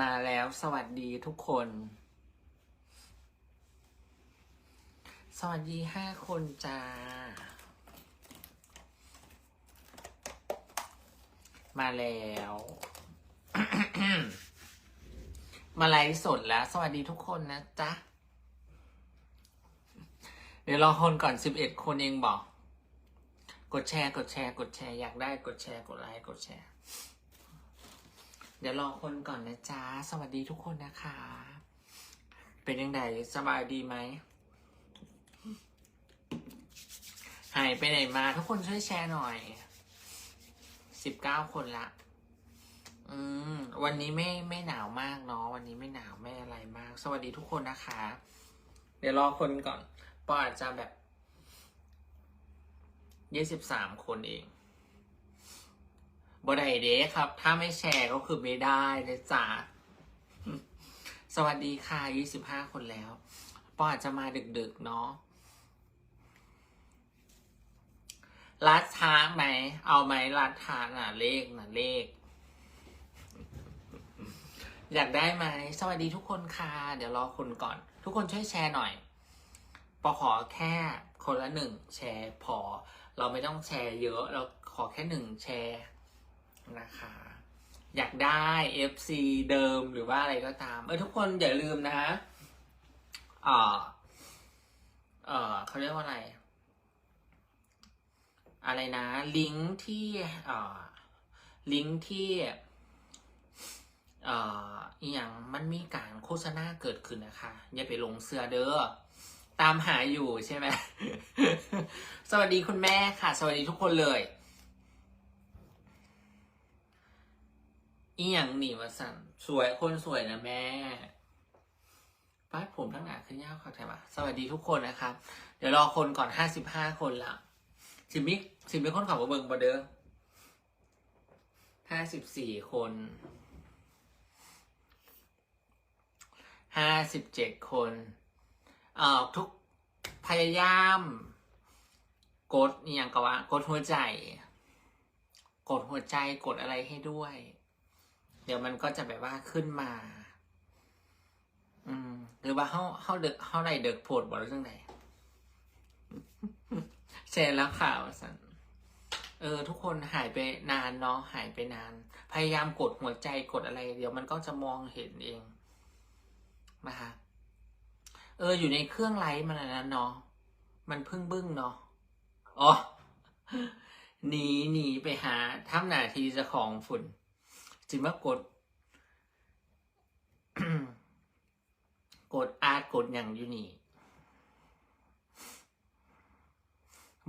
มาแล้วสวัสดีทุกคน สวัสดีห้าคนจ้า มาแล้ว มาไลฟ์สดแล้ว สวัสดีทุกคนนะจ๊ะ เดี๋ยวรอคนก่อนสิบเอ็ดคนเองบอก กดแชร์ กดแชร์ กดแชร์ อยากได้กดแชร์ กดไลค์ กดแชร์ เดี๋ยวรอคนก่อนนะจ๊ะ สวัสดีทุกคนนะคะ เป็นยังไงสบายดีไหม หายไปไหนมา ทุกคนช่วยแชร์หน่อย สิบเก้าคนละ อืม วันนี้ไม่ไม่หนาวมากเนาะ วันนี้ไม่หนาวไม่อะไรมาก สวัสดีทุกคนนะคะ เดี๋ยวรอคนก่อนปออาจจะแบบยี่สิบสามคนเอง บไดเดครับ ถ้าไม่แชร์ก็คือไม่ได้เลยจ้าสวัสดีค่ะยี่สิบห้าคนแล้วปออาจจะมาดึกๆเนาะรัดช้าไหม เอาไหมรัดช้าน่ะ เลขน่ะเลข อยากได้ไหม สวัสดีทุกคนค่ะ เดี๋ยวรอคนก่อน ทุกคนช่วยแชร์หน่อย ปอขอแค่คนละหนึ่งแชร์พอ เราไม่ต้องแชร์เยอะ เราขอแค่หนึ่งแชร์ นะคะ อยากได้ FC เดิมหรือว่าอะไรก็ตาม เออทุกคนอย่าลืมนะฮะเออเออเขาเรียกว่าอะไร อะไรนะ ลิงก์ที่เออลิงก์ที่เอ่ออย่างมันมีการโฆษณาเกิดขึ้นนะคะ อย่าไปลงเสือเด้อตามหาอยู่ใช่ไหม สวัสดีคุณแม่ค่ะ สวัสดีทุกคนเลย อีหยังหนีมาสั่นสวยคนสวยนะแม่ป้าดผมทั้งหนาขึ้นยาวค่ะใช่ะสวัสดีทุกคนนะครับ เดี๋ยวรอคนก่อนห้าสิบห้าคนละสิมิสิมีคนขับมาเบิงบอเดอร์ห้าสิบสี่คนห้าสิบเจ็ดคนเอ่อทุกพยายาม กดอหย่างกับว่า กดหัวใจ กดหัวใจกดอะไรให้ด้วย เดี๋ยวมันก็จะแบบว่าขึ้นมา อืม หรือว่าเขาเขาเด็กเขาไรเด็กโพดบอกเรื่องไหนแชร์แล้วข่าวสันเออ ทุกคนหายไปนานเนาะหายไปนาน พยายามกดหัวใจกดอะไร เดี๋ยวมันก็จะมองเห็นเองนะคะเออ อยู่ในเครื่องไลฟ์มันนนั้นเนาะมันพึ่งบึ้งเนาะอ๋อหนีหนีไปหาทำหน้าที่จะของฝุ่น จิมากดกดอาร์ตกดอย่างอยู่นี่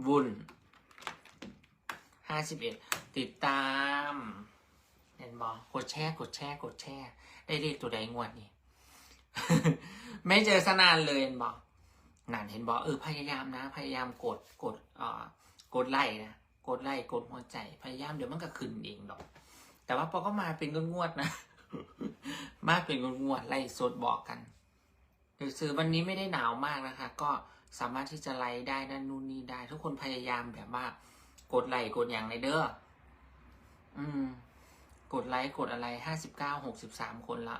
วุ่นห้าสิบเอ็ดติดตามเห็นบอกกดแชร์กดแชร์กดแชร์ได้เลขตัวใดงวดนี่ ไม่เจอสนานเลยเห็นบอกนั่นเห็นบอกเออพยายามนะ พยายามกดกดเอ่อกดไล่นะกดไล่กดหัวใจ พยายามเดี๋ยวมันก็ขึ้นเองดอก แต่ว่าปอก็มาเป็นงวดๆนะ มาเป็นงวดๆไล่สดบอกกันหรือซื้อวันนี้ไม่ได้หนาวมากนะคะ ก็สามารถที่จะไล่ได้นั่นนู่นนี่ได้ ทุกคนพยายามแบบว่า กดไลค์กดอย่างในเด้ออืม กดไลค์กดอะไรห้าสิบเก้าหกสิบสามคนละ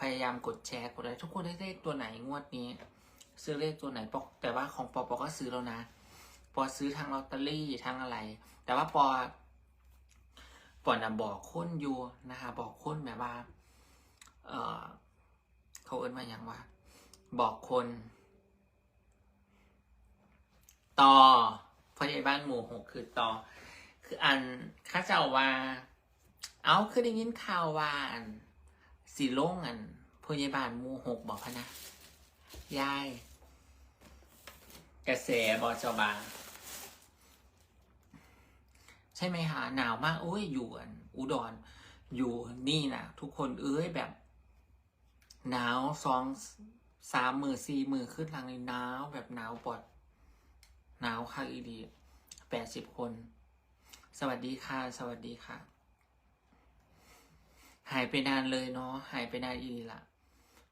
พยายามกดแชร์กดอะไรทุกคนได้เลขตัวไหนงวดนี้ ซื้อเลขตัวไหนปอกแต่ว่าของปอปอก็ซื้อแล้วนะ ปอซื้อทางลอตเตอรี่ทางอะไร แต่ว่าปอ ปอนะบอกคนอยู่นะคะบอกคนแบบว่า เออเขาเอิ้นมาอย่างว่า บอกคน ต่อพยาบ้านหมู่หกคือต่อ คืออันข้าเจ้าว่า เอาคือได้ยินข่าวว่าอันสีล่งอันพยาบาลหมู่หกบอกพะนะยายกระแสบอจบา ใช่ไหมคะหนาวมากโอ้ยอยู่อันอุดรอยู่นี่นะทุกคนเอ้ยแบบหนาวสองสามมือสี่มือขึ้นหลังเลยหนาวแบบหนาวปอดหนาวค่ะอีดีแปดสิบคน สวัสดีค่ะ สวัสดีค่ะ หายไปนานเลยเนาะหายไปนานอีดีละ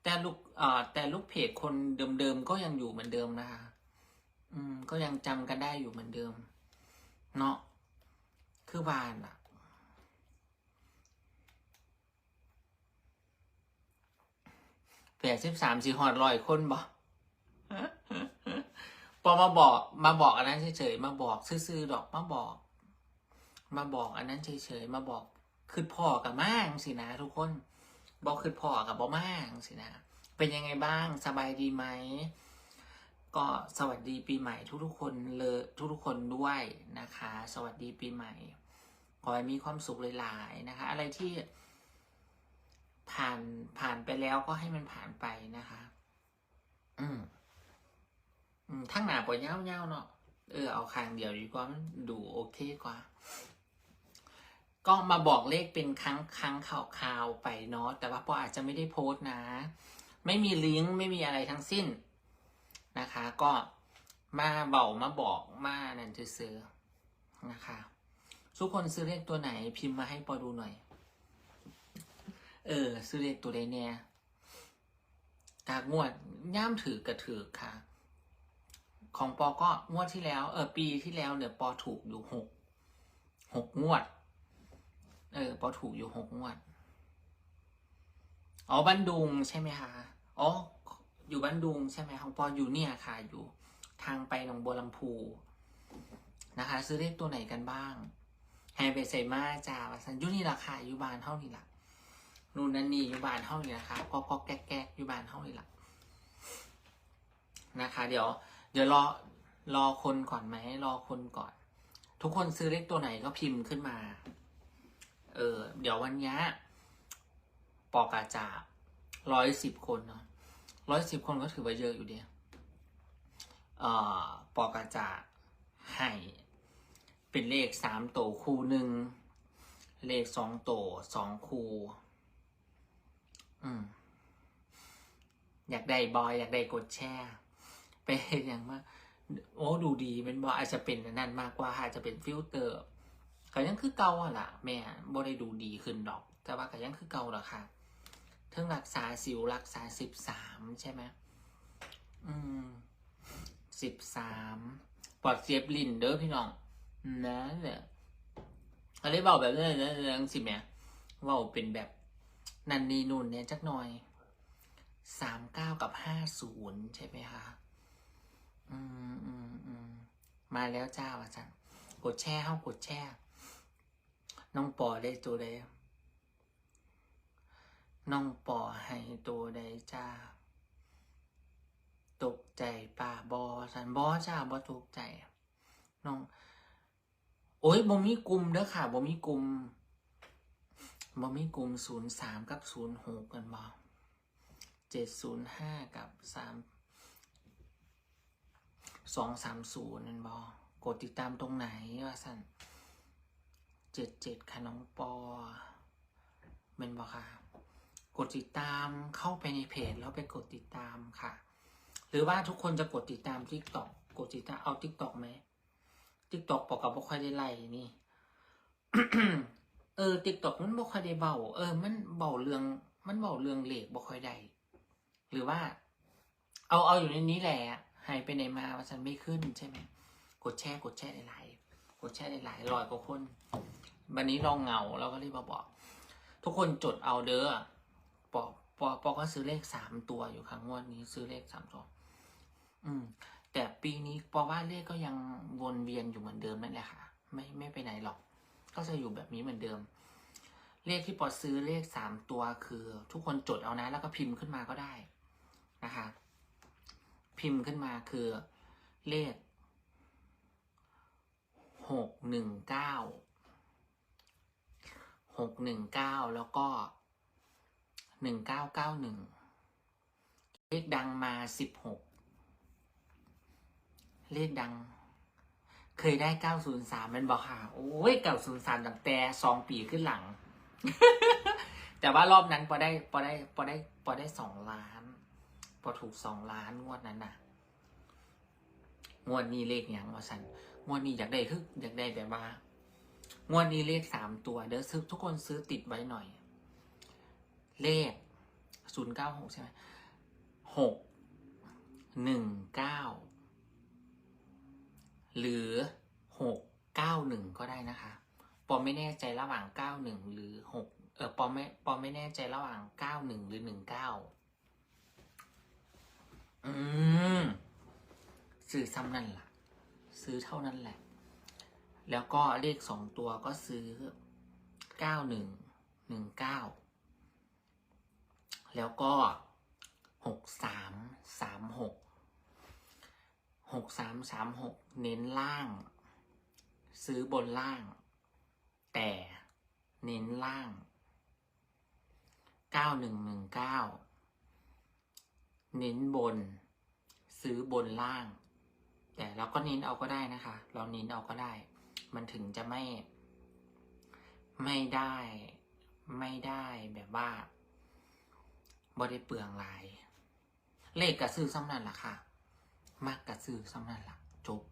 แต่ลูกเอ่อแต่ลูกเพจคนเดิมๆก็ยังอยู่เหมือนเดิมนะคะ อืม ก็ยังจำกันได้อยู่เหมือนเดิม เนาะ คือวานอะแปดสิบสามสี่หอดร้อยคนบ่พอมาบอก มาบอกอันนั้นเฉยๆมาบอกซื่อๆดอกมาบอก มาบอกอันนั้นเฉยๆมาบอกคือพ่อกับม่างสินะทุกคนบอกคือพ่อกับบ่ม่างสินะเป็นยังไงบ้างสบายดีไหม ก็สวัสดีปีใหม่ทุกๆคนเลยทุกๆคนด้วยนะคะ สวัสดีปีใหม่ ขอให้มีความสุขหลายๆนะคะ อะไรที่ผ่านผ่านไปแล้วก็ให้มันผ่านไปนะคะ อืม อืมทั้งหนาปวดเย้าๆเนาะเออเอาคางเดียวดีกว่ามันดูโอเคกว่า ก็มาบอกเลขเป็นครั้งครั้งข่าวๆไปเนาะแต่ว่าปออาจจะไม่ได้โพสต์นะ ไม่มีลิงก์ไม่มีอะไรทั้งสิ้น นะคะก็มาเบามาบอกมานั่นซื้อนะคะ ทุกคนซื้อเลขตัวไหนพิมพ์มาให้ปอดูหน่อย เออ ซื้อเลขตัวใดเนี่ยกากงวดย่ามถือกระถือค่ะ ของปอก็งวดที่แล้ว เออปีที่แล้วเนี่ยปอถูกอยู่หกหกงวด เออปอถูกอยู่หกงวดอ๋อบันดุงใช่ไหมคะอ๋อ อยู่บันดุงใช่ไหมของปออยู่เนี่ยค่ะอยู่ทางไปหนองบัวลำพูนะคะ ซื้อเลขตัวไหนกันบ้างแฮไปใส่มาจาวาสันยุนี่ราคาอยู่บานเท่านี้ละนู่นนั่นนี่อยู่บานเท่านี้นะคะก็ก็แก๊กแก๊กอยู่บานเท่านี้ละนะคะ เดี๋ยวเดี๋ยวรอรอคนก่อนไหมรอคนก่อน ทุกคนซื้อเลขตัวไหนก็พิมพ์ขึ้นมา เออ เดี๋ยววันนี้ปอกาจาร้อยสิบคนเนาะ ร้อยสิบคนก็ถือว่าเยอะอยู่เดียเอ่อปอกาจาให้เป็นเลขสามโตวคูหนึ่ง เลขสองโตวสองคู อืม อยากได้บอย อยากได้กดแชร์ไปเห็นอย่างว่าโอ้ดูดีเป็นบอยอาจจะเป็นนั่นมากกว่าอาจจะเป็นฟิลเตอร์ก็ยังคือเก่าอะล่ะ แม่บ่ได้ดูดีขึ้นดอก แต่ว่าก็ยังคือเก่าหรอค่ะ ทิงรักษาสิวรักษาสิบสามใช่ไหมอืมสิบสามปอดเสียบลิ้นเด้อพี่น้องนะเนี่ยอะไรเบาแบบนั้นนะเรื่องสิแม่เว่าเป็นแบบนันนีนุ่นเนี่ยจักหน่อยสามเก้ากับห้าศูนย์ใช่ไหมคะอืมอืมอืมมาแล้วจ้าอาจารย์กดแช่เข้ากดแช่ น้องปอได้ตัวใด น้องปอให้ตัวใดจ้า ตกใจป่าบอสันบอจ้าบอตกใจ น้อง โอ้ยบ่มีกลุ่มเด้อค่ะบ่มีกลุ่มบ่มีกลุ่มศูนย์สามกับศูนย์หกกันบ่เจ็ดศูนย์ห้ากับสามสองสามศูนย์นั่นบอกดติดตามตรงไหนว่าสันเจ็ดเจ็ดค่ะน้องปอเป็นบอค่ะ กดติดตามเข้าไปในเพจแล้วไปกดติดตามค่ะ หรือว่าทุกคนจะกดติดตามทิกตอกกดติดตามเอาทิกตอกไหมทิกตอกปอกกับบ่ค่อยได้ไล่นี่เออทิกตอกมันบ่ค่อยได้เบาเออ มันเบาเรื่อง มันเบาเรื่องเหล็กบ่ค่อยได้หรือว่า เอาเอาอยู่ในนี้แหละหายไปไหนมาว่าฉันไม่ขึ้นใช่ไหมกดแชร์กดแชร์หลายๆกดแชร์หลายๆร้อยกว่าคนวันนี้เราเหงาเราก็รีบมาบอก ทุกคนจดเอาเด้อ ปอปอปอก็ซื้อเลขสามตัวอยู่ครั้งงวดนี้ซื้อเลขสามตัวอืม แต่ปีนี้ปอว่าเลขก็ยังวนเวียนอยู่เหมือนเดิมนั่นแหละค่ะ ไม่ไม่ไปไหนหรอก ก็จะอยู่แบบนี้เหมือนเดิม เลขที่ปอซื้อเลขสามตัวคือ ทุกคนจดเอานะ แล้วก็พิมพ์ขึ้นมาก็ได้นะคะ พิมพ์ขึ้นมาคือเลขหกหนึ่งเก้าหกหนึ่งเก้าแล้วก็ หนึ่งเก้าเก้าหนึ่งเลขดังมาสิบหกเลขดัง เคยได้เก้าศูนย์สามมันบอกค่ะ โอ้ยเก้าศูนย์สามตั้งแต่สองปีขึ้นหลัง แต่ว่ารอบนั้นพอได้พอได้พอได้พอได้สองล้าน พอถูกสองล้านงวดนั้นน่ะงวดนี้เลขอย่างว่าสันงวดนี้อยากได้คืออยากได้แบบว่างวดนี้เลขสามตัวเดี๋ยวซื้อทุกคนซื้อติดไว้หน่อย เลขศูนย์เก้าหกใช่ไหมหกหนึ่งเก้าหรือหกเก้าหนึ่งก็ได้นะคะปอมไม่แน่ใจระหว่างเก้าหนึ่งหรือหกเออปอมไม่ปอมไม่แน่ใจระหว่างเก้าหนึ่งหรือหนึ่งเก้าอืมซื้อซ้ำนั่นแหละซื้อเท่านั้นแหละ แล้วก็เลขสองตัวก็ซื้อเก้าหนึ่งหนึ่งเก้า แล้วก็หกสามสามหกหกสามสามหกเน้นล่าง ซื้อบนล่าง แต่เน้นล่างเก้าหนึ่งหนึ่งเก้าเน้นบน ซื้อบนล่าง แต่เราก็เน้นเอาก็ได้นะคะ เราเน้นเอาก็ได้ มันถึงจะไม่ ไม่ได้ ไม่ได้แบบว่า บ่ได้เปลืองหลาย เลขกระซื้อซ้ำนั่นล่ะค่ะ มากกระซื้อซ้ำนั่นล่ะจบ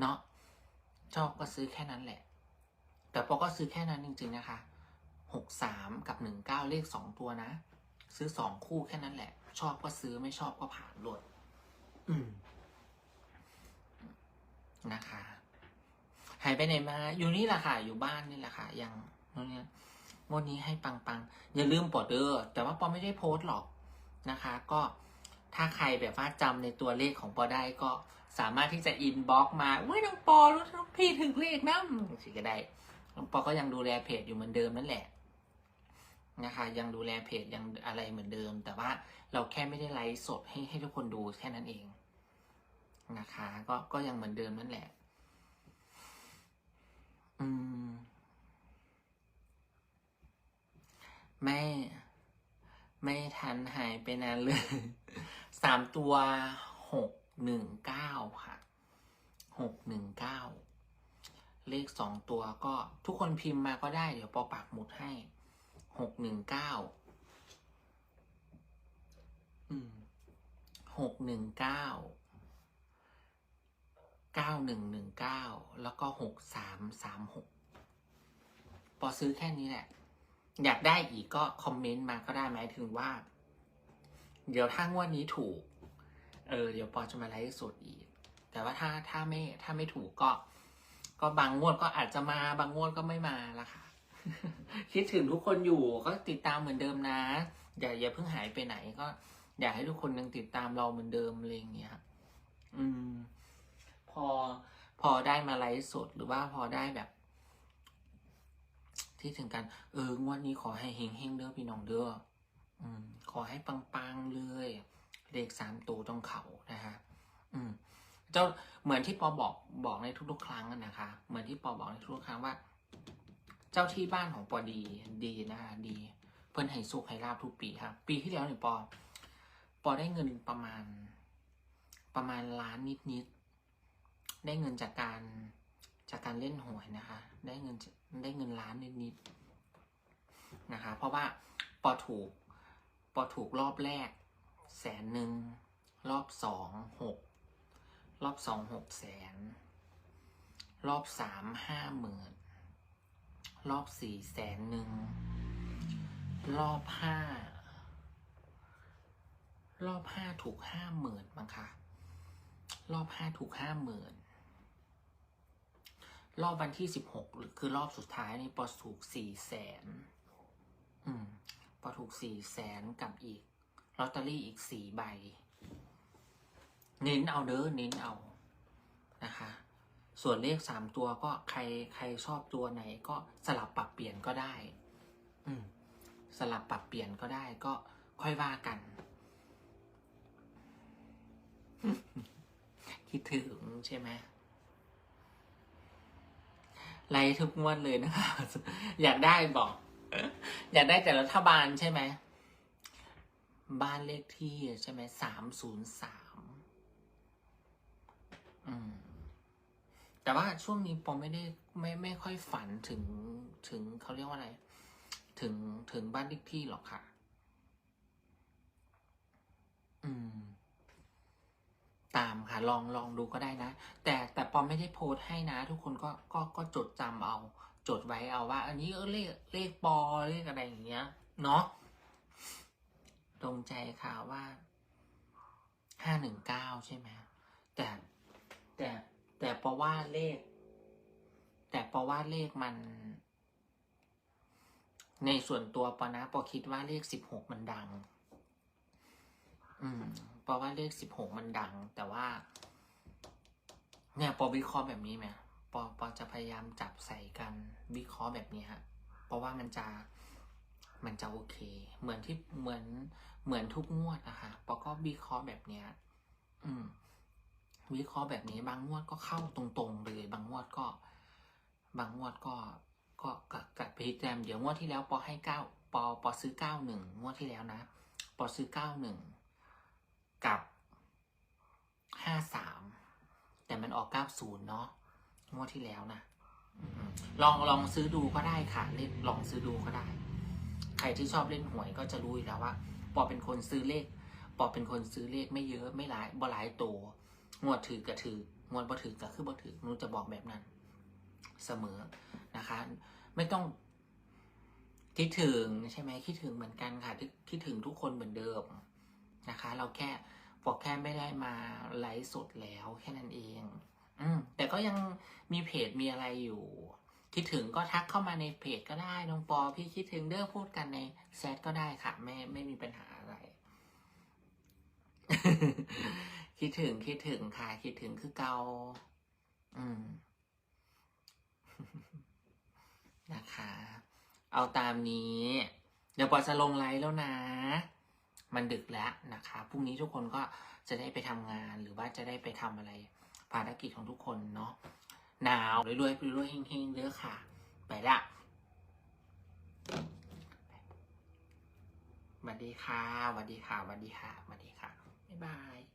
เนาะชอบก็ซื้อแค่นั้นแหละ แต่ปอก็ซื้อแค่นั้นจริง ๆนะคะหกสามกับหนึ่งเก้าเลขสองตัวนะ ซื้อสองคู่แค่นั้นแหละ ชอบก็ซื้อไม่ชอบก็ผ่านโหลดอืมนะคะ หายไปไหนมา อยู่นี่แหละค่ะ อยู่บ้านนี่แหละค่ะ ยังเนี่ย งวดนี้ให้ปังๆ อย่าลืมปอดเดอร์แต่ว่าปอไม่ได้โพสต์หรอกนะคะ ก็ถ้าใครแบบว่าจำในตัวเลขของปอได้ก็สามารถที่จะอินบ็อกมาเว้ยน้องปอรู้น้องพี่ถึงเลขนะสิก็ได้น้องปอก็ยังดูแลเพจอยู่เหมือนเดิมนั่นแหละนะคะยังดูแลเพจยังอะไรเหมือนเดิม แต่ว่าเราแค่ไม่ได้ไลฟ์สดให้ให้ทุกคนดูแค่นั้นเองนะคะ ก็ก็ยังเหมือนเดิมนั่นแหละ อืม ไม่ ไม่ทันหายไปนานเลยสามตัวหกหนึ่งเก้าค่ะหกหนึ่งเก้าเลขสองตัวก็ทุกคนพิมพ์มาก็ได้ เดี๋ยวปอปักหมุดให้หกหนึ่งเก้าหกหนึ่งเก้าเก้าหนึ่งหนึ่งเก้าแล้วก็หกสามสามหกปอซื้อแค่นี้แหละ อยากได้อีกก็คอมเมนต์มาก็ได้หมายถึงว่า เดี๋ยวถ้างวดนี้ถูก เออ เดี๋ยวปอจะมาไลฟ์สดอีก แต่ว่าถ้าถ้าไม่ถ้าไม่ถูกก็ ก็บางงวดก็อาจจะมาบางงวดก็ไม่มาละค่ะ คิดถึงทุกคนอยู่ก็ติดตามเหมือนเดิมนะ อย่าอย่าเพิ่งหายไปไหนก็ อยากให้ทุกคนยังติดตามเราเหมือนเดิมอะไรอย่างเงี้ยอืม พอพอได้มาไลฟ์สดหรือว่าพอได้แบบ ที่ถึงกัน เอองวดนี้ขอให้เฮงเฮงเด้อพี่น้องเด้ออืม ขอให้ปังๆเลย เลขสามตัวต้องเขานะฮะอืมเจ้าเหมือนที่ปอบอกบอกในทุกๆ ครั้งนะคะ เหมือนที่ปอบอกในทุกๆครั้งว่า เจ้าที่บ้านของปอดีดีนะคะดี เพิ่นให้สุขให้ลาบทุกปีครับ ปีที่แล้วเนี่ยปอ ปอได้เงินประมาณ ประมาณล้านนิดๆได้เงินจากการ จากการเล่นหวยนะคะ ได้เงินได้เงินล้านนิดๆนะคะ เพราะว่าปอถูกปอถูกรอบแรกแสนหนึ่งรอบสองหกรอบสองหกแสนรอบสามห้าหมื่นรอบสี่แสนหนึ่งรอบห้ารอบห้าถูกห้าหมื่นมั้งคะรอบห้าถูกห้าหมื่น รอบวันที่สิบหกคือรอบสุดท้ายนี่ปอถูกสี่แสนอืมปอถูกสี่แสนกับอีกลอตเตอรี่อีกสี่ใบ เน้นเอาเด้อเน้นเอานะคะ ส่วนเลขสามตัวก็ใครใครชอบตัวไหนก็สลับปรับเปลี่ยนก็ได้ อืมสลับปรับเปลี่ยนก็ได้ก็ค่อยว่ากัน คิดถึงใช่ไหม ไลฟ์ทุกงวดเลยนะคะอยากได้บอก อยากได้แต่รัฐบาลใช่ไหม บ้านเลขที่ใช่ไหมสามศูนย์สามอืมแต่ว่าช่วงนี้ปอไม่ได้ไม่ไม่ค่อยฝันถึงถึงเขาเรียกว่าอะไร ถึงถึงบ้านเลขที่หรอกค่ะ อืม ตามค่ะลองลองดูก็ได้นะ แต่แต่ปอไม่ได้โพสต์ให้นะ ทุกคนก็ก็ก็จดจำเอา จดไว้เอาว่า อันนี้เออเลขเลขปอเลขอะไรอย่างเงี้ยเนาะตรงใจค่ะว่าห้าหนึ่งเก้าใช่ไหมแต่แต่แต่เพราะว่าเลข แต่เพราะว่าเลขมัน ในส่วนตัวปอนะปอคิดว่าเลขสิบหกมันดัง อืม เพราะว่าเลขสิบหกมันดัง แต่ว่า เนี่ยปอวิเคราะห์แบบนี้ไหมปอปอจะพยายามจับใส่กันวิเคราะห์แบบนี้ฮะ เพราะว่ามันจะมันจะโอเค เหมือนที่เหมือนเหมือนทุกงวดนะคะปอก็วิเคราะห์แบบเนี้ย อืม วิเคราะห์แบบนี้ บางงวดก็เข้าตรงๆเลย บางงวดก็ บางงวดก็ ก็กัดกัดไปแต้มเดี๋ยวงวดที่แล้วปอให้เก้าปอปอซื้อเก้าหนึ่งงวดที่แล้วนะปอซื้อเก้าหนึ่ง กับห้าสามแต่มันออกเก้าศูนย์เนาะงวดที่แล้วนะลองลองซื้อดูก็ได้ค่ะเล่นลองซื้อดูก็ได้ ใครที่ชอบเล่นหวยก็จะรู้อยู่แล้วว่า ปอเป็นคนซื้อเลข ปอเป็นคนซื้อเลขไม่เยอะไม่หลายบ่หลายตัวงวดถือก็ถืองวดบ่ถือก็คือบ่ถือหนูจะบอกแบบนั้นเสมอนะคะ ไม่ต้องคิดถึงใช่ไหมคิดถึงเหมือนกันค่ะคิดถึงทุกคนเหมือนเดิม นะคะ เราแค่บอกแค่ไม่ได้มาไลฟ์สดแล้วแค่นั้นเอง อืมแต่ก็ยังมีเพจมีอะไรอยู่ คิดถึงก็ทักเข้ามาในเพจก็ได้น้องปอพี่คิดถึงเด้อพูดกันในแชทก็ได้ค่ะ ไม่ไม่มีปัญหาอะไร คิดถึงคิดถึงค่ะ คิดถึงคือเกาอืมนะคะ เอาตามนี้ เดี๋ยวปอจะลงไลฟ์แล้วนะ มันดึกแล้วนะคะพรุ่งนี้ทุกคนก็จะได้ไปทำงานหรือว่าจะได้ไปทำอะไรภารกิจของทุกคนเนาะหนาวรวยๆรวยๆเฮงๆเด้อค่ะ ไปละสวัสดีค่ะสวัสดีค่ะสวัสดีค่ะสวัสดีค่ะ บ๊ายบาย